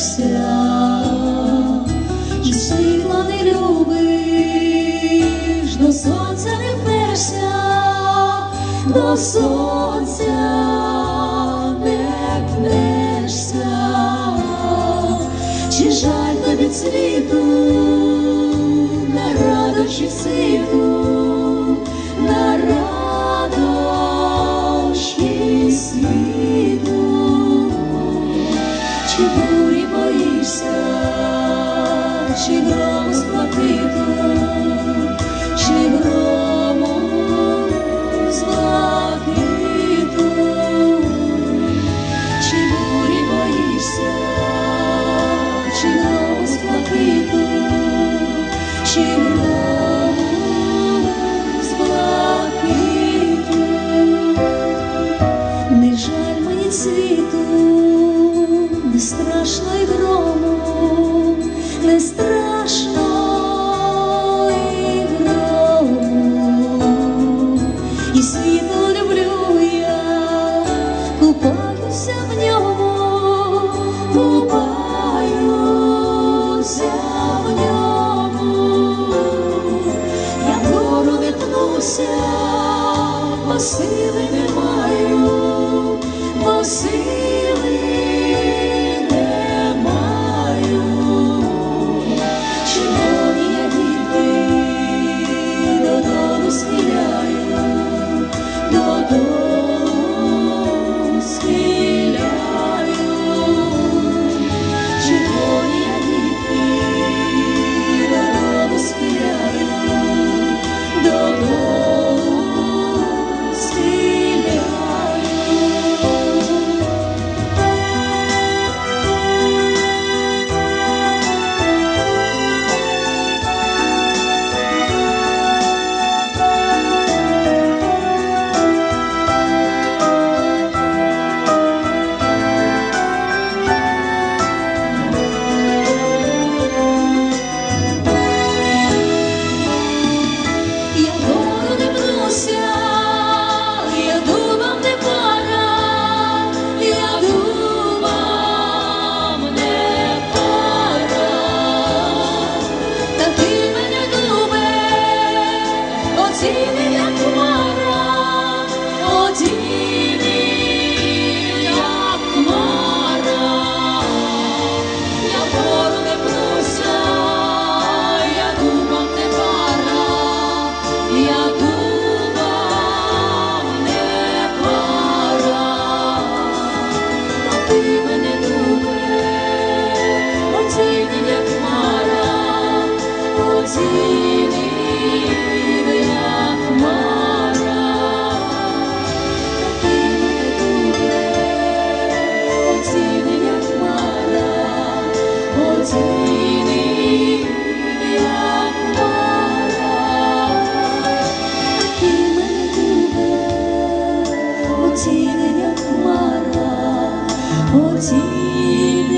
боїшся, і світла не любиш, до сонця не вперся, до сонця не пнешся, чи жаль тобі світу, не радощі світу. Оцінення хмара, оцінення.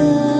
love.